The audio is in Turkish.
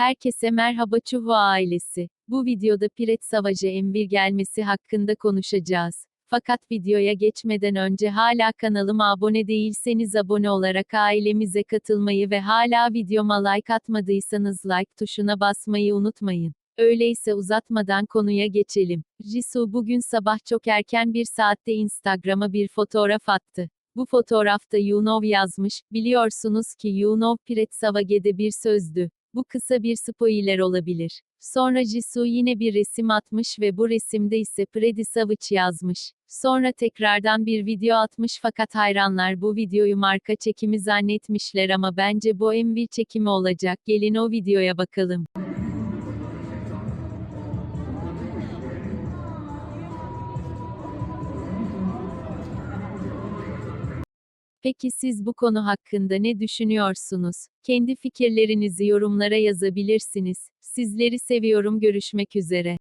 Herkese merhaba Çuhu ailesi. Bu videoda Piret Savaşı M1 gelmesi hakkında konuşacağız. Fakat videoya geçmeden önce hala kanalıma abone değilseniz abone olarak ailemize katılmayı ve hala videoma like atmadıysanız like tuşuna basmayı unutmayın. Öyleyse uzatmadan konuya geçelim. Jisoo bugün sabah çok erken bir saatte Instagram'a bir fotoğraf attı. Bu fotoğrafta Yunov yazmış, biliyorsunuz ki Yunov Piret Savage'de bir sözdü. Bu kısa bir spoiler olabilir. Sonra Jisoo yine bir resim atmış ve bu resimde ise Pretty Savage yazmış. Sonra tekrardan bir video atmış fakat hayranlar bu videoyu marka çekimi zannetmişler ama bence bu MV çekimi olacak. Gelin o videoya bakalım. Peki siz bu konu hakkında ne düşünüyorsunuz? Kendi fikirlerinizi yorumlara yazabilirsiniz. Sizleri seviyorum görüşmek üzere.